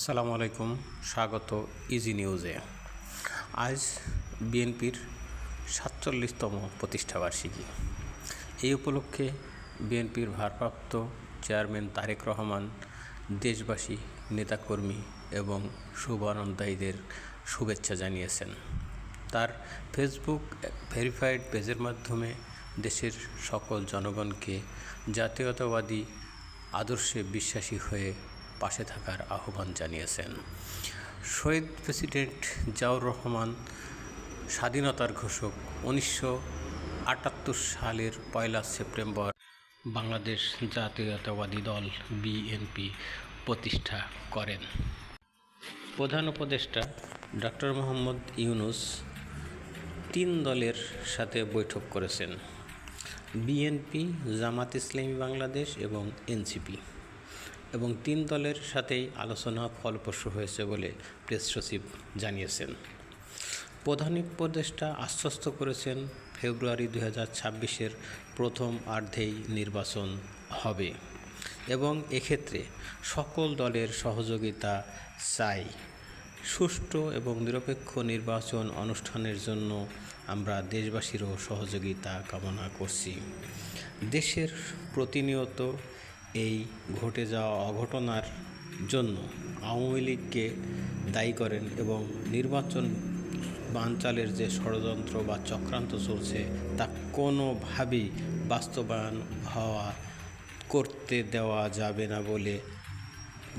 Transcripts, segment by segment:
আসসালামু আলাইকুম, স্বাগত ইজি নিউজে আজ বিএনপির সাতচল্লিশতম প্রতিষ্ঠাবার্ষিকী। এই উপলক্ষে বিএনপির ভারপ্রাপ্ত চেয়ারম্যান তারেক রহমান, দেশবাসী, নেতাকর্মী এবং শুভানন্দায়ীদের শুভেচ্ছা জানিয়েছেন। তার ফেসবুক ভেরিফাইড পেজের মাধ্যমে দেশের সকল জনগণকে জাতীয়তাবাদী, আদর্শে বিশ্বাসী হয়ে পাশে থাকার আহ্বান জানিয়েছেন। শহীদ প্রেসিডেন্ট জিয়াউর রহমান স্বাধীনতার ঘোষক উনিশশো আটাত্তর সালের পয়লা সেপ্টেম্বর বাংলাদেশ জাতীয়তাবাদী দল বিএনপি প্রতিষ্ঠা করেন। প্রধান উপদেষ্টা ডক্টর মোহাম্মদ ইউনুস তিন দলের সাথে বৈঠক করেছেন। বিএনপি, জামাত ইসলামী বাংলাদেশ এবং এনসিপি। এবং তিন দলের সাথেই আলোচনা ফলপ্রসূ হয়েছে বলে প্রেস সচিব জানিয়েছেন। প্রধান উপদেষ্টা আশ্বস্ত করেছেন, ফেব্রুয়ারি দু হাজার প্রথম অর্ধেই নির্বাচন হবে এবং এক্ষেত্রে সকল দলের সহযোগিতা চাই। সুষ্ঠু এবং নিরপেক্ষ নির্বাচন অনুষ্ঠানের জন্য আমরা দেশবাসীরও সহযোগিতা কামনা করছি। দেশের প্রতিনিয়ত এই ঘটে যাওয়া অঘটনার জন্য আওয়ামী লীগকে দায়ী করেন এবং নির্বাচন বানচালের যে ষড়যন্ত্র বা চক্রান্ত চলছে তা কোনোভাবেই বাস্তবায়ন হওয়া, করতে দেওয়া যাবে না বলে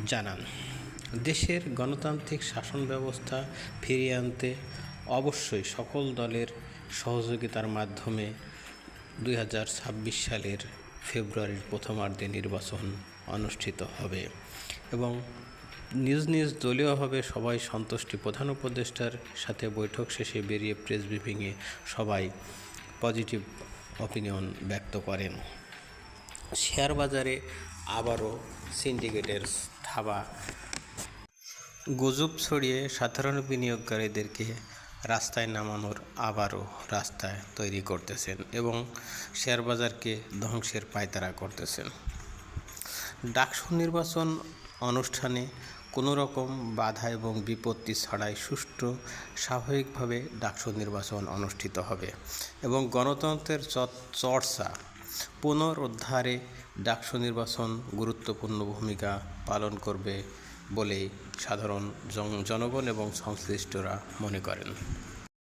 জানান। দেশের গণতান্ত্রিক শাসন ব্যবস্থা ফিরিয়ে আনতে অবশ্যই সকল দলের সহযোগিতার মাধ্যমে দুই হাজার ছাব্বিশ সালের ফেব্রুয়ারির প্রথমার্ধে নির্বাচন অনুষ্ঠিত হবে এবং নিজ নিজ দলীয়ভাবে সবাই সন্তুষ্টি প্রধান উপদেষ্টার সাথে বৈঠক শেষে বেরিয়ে প্রেস ব্রিফিংয়ে সবাই পজিটিভ অপিনিয়ন ব্যক্ত করেন। শেয়ার বাজারে আবারও সিন্ডিকেটের থাবা গুজব ছড়িয়ে সাধারণ বিনিয়োগকারীদেরকে রাস্তায় নামানোর আবারও রাস্তায় তৈরি করতেছেন এবং শেয়ার বাজারকে ধ্বংসের পায়তারা করতেছেন। ডাকসু নির্বাচন অনুষ্ঠানে কোনো রকম বাধা এবং বিপত্তি ছাড়াই সুষ্ঠু, স্বাভাবিকভাবে ডাকসু নির্বাচন অনুষ্ঠিত হবে এবং গণতন্ত্রের চর্চা পুনরুদ্ধারে ডাকসু নির্বাচন গুরুত্বপূর্ণ ভূমিকা পালন করবে বলে সাধারণ জনগণ এবং সংশ্লিষ্টরা মনে করেন।